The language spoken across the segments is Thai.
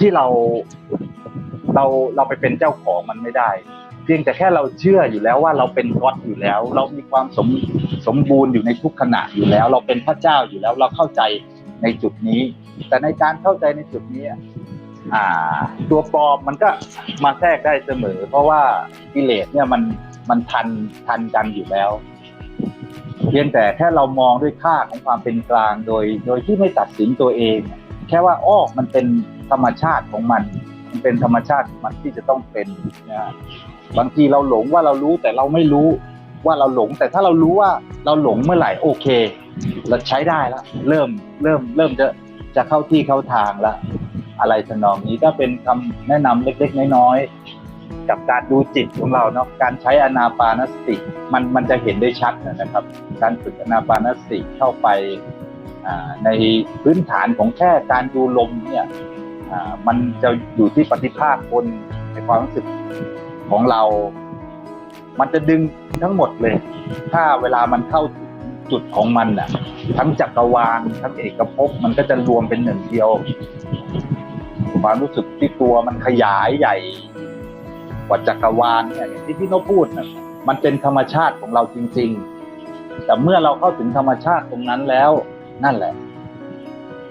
ที่เราเราเราไปเป็นเจ้าของมันไม่ได้ เพียงแต่แค่เราเชื่ออยู่แล้วว่าเราเป็นก็อดอยู่แล้ว เรามีความสมสมบูรณ์อยู่ในทุกขณะอยู่แล้ว เราเป็นพระเจ้าอยู่แล้ว เราเข้าใจในจุดนี้ แต่ในการเข้าใจในจุดนี้อ่า ตัวปลอมมันก็มาแทรกได้เสมอ เพราะว่ากิเลสเนี่ยมันมันทันทันกันอยู่แล้ว เพียงแต่แค่เรามองด้วยค่าของความเป็นกลางโดย โดยที่ไม่ตัดสินตัวเอง แค่ว่าอ้อมันเป็น ธรรมชาติของมันมันเป็นธรรมชาติมันที่จะต้องเป็นนะบางทีเราหลงว่าเรารู้แต่เราไม่รู้ว่าเราหลง แต่ถ้าเรารู้ว่าเราหลงเมื่อไหร่โอเค เราใช้ได้แล้วเริ่มเริ่มเริ่มจะจะเข้าที่เข้าทางล้วอะไรทนองนี้ก็เป็นคำแนะนำเล็กๆ น้อยๆกับการดูจิตของเราเนาะการใช้อนาปานสติ มันมันจะเห็นได้ชัดนะครับ การฝึกอนาปานสติเข้าไปในพื้นฐานของแค่การดูลมเนี่ย มันจะอยู่ที่ปฏิภาคคนในความรู้สึกของเรา มันจะดึงทั้งหมดเลย ถ้าเวลามันเข้าถึงจุดของมันน่ะ ทั้งจักรวาลทั้งเอกภพมันก็จะรวมเป็นหนึ่งเดียว ความรู้สึกที่ตัวมันขยายใหญ่ กว่าจักรวาลเนี่ยที่พี่โนพูดนะมันเป็นธรรมชาติของเราจริง ๆ แต่เมื่อเราเข้าถึงธรรมชาติตรงนั้นแล้วนั่นแหละ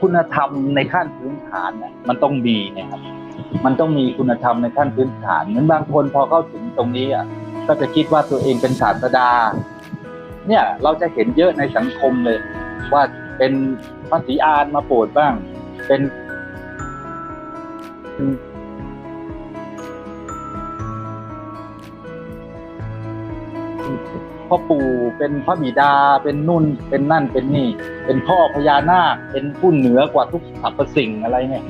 คุณธรรมในขั้นพื้นฐานน่ะมันต้องมีนะครับมันต้องมีคุณธรรมในขั้นพื้นฐานเหมือนบางคนพอเข้าถึงตรงนี้อะก็จะคิดว่าตัวเองเป็นศาสดา เนี่ยเราจะเห็นเยอะในสังคมเลย ว่าเป็นพระศรีอานมาโปรดบ้าง เป็นพ่อปู่เป็นพระบิดาเป็นนุ่นเป็นนั่นเป็นนี่ เป็นพ่อพญานาค เป็นผู้เหนือกว่าทุกสรรพสิ่งอะไรเนี่ย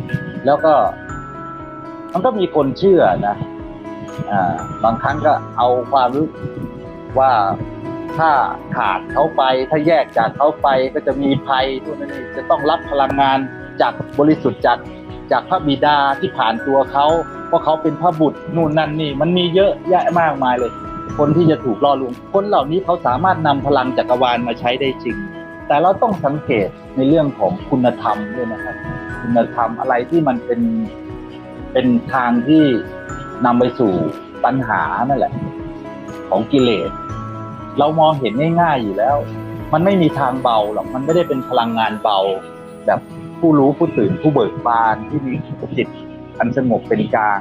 แล้วก็ มันก็มีคนเชื่อนะอ่าบางครั้งก็เอาความรู้ว่าถ้าขาดเขาไป ถ้าแยกจากเขาไปก็จะมีภัยทุกนั้นจะต้องรับพลังงานจากบริสุทธิ์จากจากพระบิดาที่ผ่านตัวเขาเพราะเขาเป็นพระบุตรนู่นนั่นนี่ มันมีเยอะแยะมากมายเลย คนที่จะถูกล่อลวงคนเหล่านี้เขาสามารถนำพลังจักรวาลมาใช้ได้จริง แต่เราต้องสังเกตในเรื่องของคุณธรรมด้วยนะครับ คุณธรรมอะไรที่มันเป็นเป็นทางที่นำไปสู่ปัญหานั่นแหละ ของกิเลส เรามองเห็นง่ายๆอยู่แล้ว มันไม่มีทางเบาหรอกมันไม่ได้เป็นพลังงานเบา แบบผู้รู้ผู้ตื่นผู้เบิกบานที่มีจิตอันสงบเป็นกลาง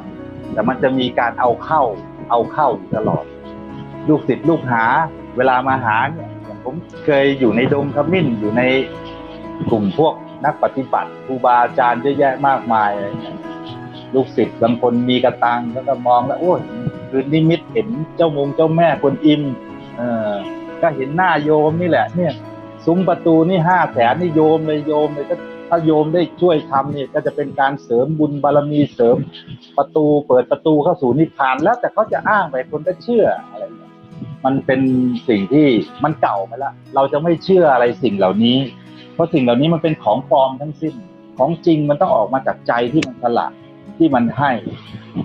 แต่มันจะมีการเอาเข้า เอาเข้าอยู่ตลอด ลูกศิษย์ลูกหา เวลามาหาเนี่ย ผมเคยอยู่ในดงขมิ้นอยู่ในกลุ่มพวกนักปฏิบัติครูบาอาจารย์เยอะแยะมากมายอะไรอย่างเงี้ยลูกศิษย์บางคนมีกระตังแล้วก็มองแล้วโอ้ยคืนนิมิตเห็นเจ้ามงเจ้าแม่กวนอิมเออก็เห็นหน้าโยมนี่แหละ เนี่ยซุ้มประตูนี่ห้าแสนนี่โยมเลยโยมเลยก็ถ้าโยมได้ช่วยทำเนี่ยก็จะเป็นการเสริมบุญบารมีเสริมประตูเปิดประตูเข้าสู่นิพพานแล้วแต่เขาจะอ้างไปคนก็เชื่ออะไรอย่างเงี้ย มันเป็นสิ่งที่มันเก่าไปแล้วเราจะไม่เชื่ออะไรสิ่งเหล่านี้ เพราะสิ่งเหล่านี้มันเป็นของปลอมทั้งสิ้นของจริงมันต้องออกมาจากใจที่มันสละที่มันให้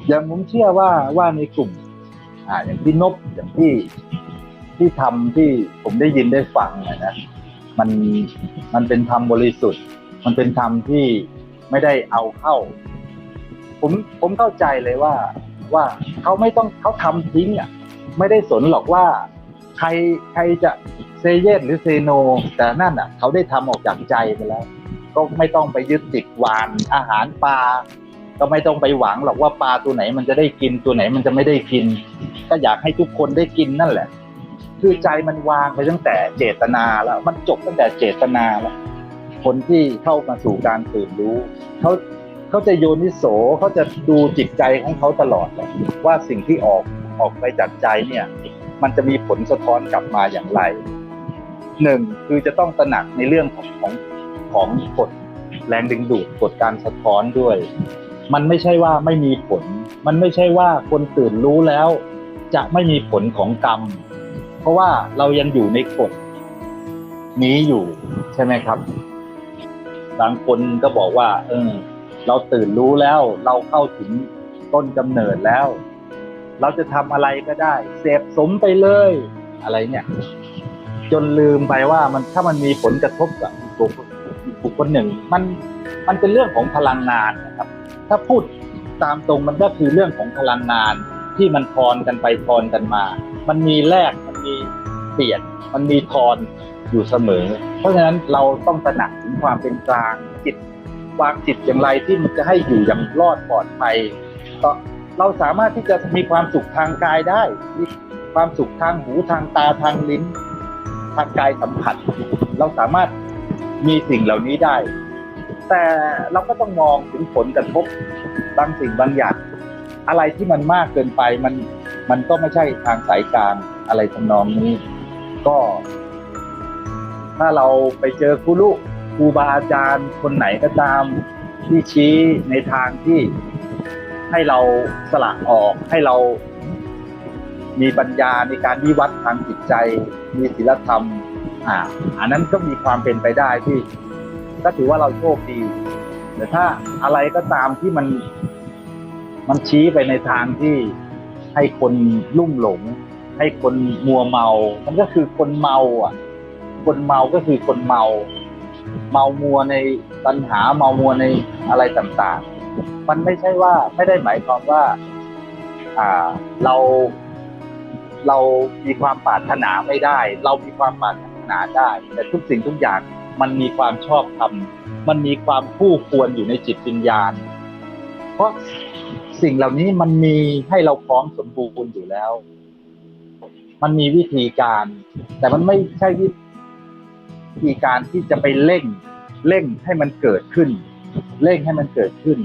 อย่างผมเชื่อว่าว่าในกลุ่มอ่าอย่างพี่นบอย่างที่ที่ทำที่ผมได้ยินได้ฟังอะนะมันมันเป็นธรรมบริสุทธิ์ มันเป็นธรรมที่ไม่ได้เอาเข้า ผมผมเข้าใจเลยว่าว่าเขาไม่ต้องเขาทำทิ้งอะ ไม่ได้สนหรอกว่า ใครใครจะเซเยสหรือเซโน แต่นั่นอะ เขาได้ทำออกจากใจไปแล้ว ก็ไม่ต้องไปยึดติดหวานอาหารปลาก็ไม่ต้องไปหวังหรอกว่าปลาตัวไหนมันจะได้กินตัวไหนมันจะไม่ได้กิน ก็อยากให้ทุกคนได้กินนั่นแหละ คือใจมันวางไปตั้งแต่เจตนาแล้ว มันจบตั้งแต่เจตนาแล้วคนที่เข้ามาสู่การตื่นรู้เขาเขาจะโยนิโสเขาจะดูจิตใจของเขาตลอดว่าสิ่งที่ออก ออกไปจากใจเนี่ยมันจะมีผลสะท้อนกลับมาอย่างไรหนึ่งคือจะต้องตระหนักในเรื่องของของของกฎแรงดึงดูดกฎการสะท้อนด้วย มันไม่ใช่ว่าไม่มีผล มันไม่ใช่ว่าคนตื่นรู้แล้ว จะไม่มีผลของกรรม เพราะว่าเรายังอยู่ในกฎนี้อยู่ใช่ไหมครับ บางคนก็บอกว่า เออเราตื่นรู้แล้ว เราเข้าถึงต้นกำเนิดแล้ว เราจะทำอะไรก็ได้ เสพสมไปเลยอะไรเนี่ย จนลืมไปว่ามันถ้ามันมีผลกระทบกับตัวอีกบุคคลหนึ่ง มันมันเป็นเรื่องของพลังงานนะครับ ถ้าพูดตามตรงมันก็คือเรื่องของพลังงานที่มันทอนกันไปทอนกันมา มันมีแลกมันมีเปลี่ยน มันมีทอนอยู่เสมอ เพราะฉะนั้นเราต้องตระหนักถึงความเป็นกลางจิตวางจิตอย่างไรที่มันจะให้อยู่อย่างรอดปลอดภัยก็ เราสามารถที่จะมีความสุขทางกายได้ มีความสุขทางหูทางตาทางลิ้น ทางกายสัมผัส เราสามารถมีสิ่งเหล่านี้ได้ แต่เราก็ต้องมองถึงผลกระทบบางสิ่งบางอย่าง อะไรที่มันมากเกินไปมันมันก็ไม่ใช่ทางสายกางอะไรทำนองนี้ ก็ ถ้าเราไปเจอครูลูกครูบาอาจารย์คนไหนก็ตามที่ชี้ในทางที่ ให้เราสละออกให้เรามีปัญญาในการวิวัฒน์ทางจิตใจ มีศีลธรรม อ่า อันนั้นก็มีความเป็นไปได้ที่ก็ถือว่าเราโชคดี แต่ถ้าอะไรก็ตามที่มันมันชี้ไปในทางที่ให้คนลุ่มหลง ให้คนมัวเมา มันก็คือคนเมาอะ คนเมาก็คือคนเมา เมามัวในปัญหาเมามัวในอะไรต่างๆ มันไม่ใช่ว่าไม่ได้หมายความว่าอ่าเราเรามีความปรารถนาไม่ได้ เรามีความปรารถนาได้ แต่ทุกสิ่งทุกอย่างมันมีความชอบธรรมมันมีความคู่ควรอยู่ในจิตวิญญาณ เพราะสิ่งเหล่านี้มันมีให้เราพร้อมสมบูรณ์อยู่แล้ว มันมีวิธีการ แต่มันไม่ใช่วิธีการที่จะไปเร่งเร่งให้มันเกิดขึ้น เร่งให้มันเกิดขึ้น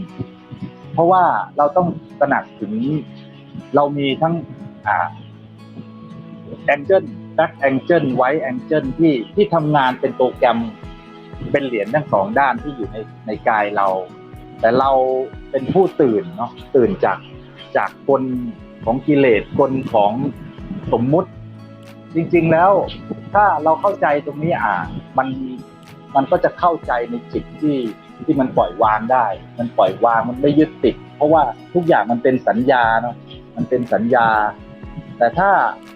เพราะว่าเราต้องตระหนักถึงเรามีทั้งอ่าแองเจิลแบ็กแองเจิลไวท์แองเจิลที่ที่ทำงานเป็นโปรแกรมเป็นเหรียญทั้งสองด้านที่อยู่ในในกายเรา แต่เราเป็นผู้ตื่นเนาะตื่นจากจากกลของกิเลสกลของสมมุติ จริง ๆแล้วถ้าเราเข้าใจตรงนี้อ่ามันมันก็จะเข้าใจในจิตที่ ที่มันปล่อยวางได้ มันปล่อยวางมันไม่ยึดติด เพราะว่าทุกอย่างมันเป็นสัญญาเนาะมันเป็นสัญญา แต่ถ้า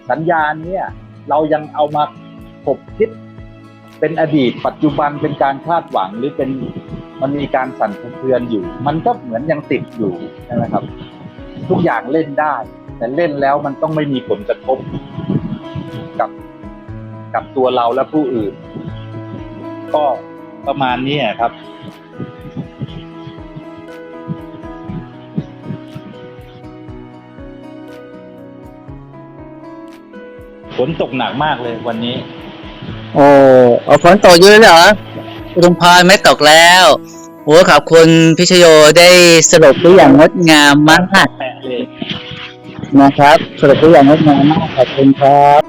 สัญญาเนี้ยเรายังเอามาขบคิดเป็นอดีต ปัจจุบันเป็นการคาดหวังหรือเป็นมันมีการสั่นสะเทือนอยู่ มันก็เหมือนยังติดอยู่ใช่ไหมครับ ทุกอย่างเล่นได้ แต่เล่นแล้วมันต้องไม่มีผลกระทบกับกับตัวเราและผู้อื่น ก็ประมาณนี้ครับ ฝนตกหนักมากเลยวันนี้ โอ้เอาฝนตกเยอะเลยเหรออุดมพรไม่ตกแล้วโอ้ขอบคุณพิชโยได้สรุปได้อย่างงดงามมากแปะเลย นะครับสรุปได้อย่างงดงามมากขอบคุณครับ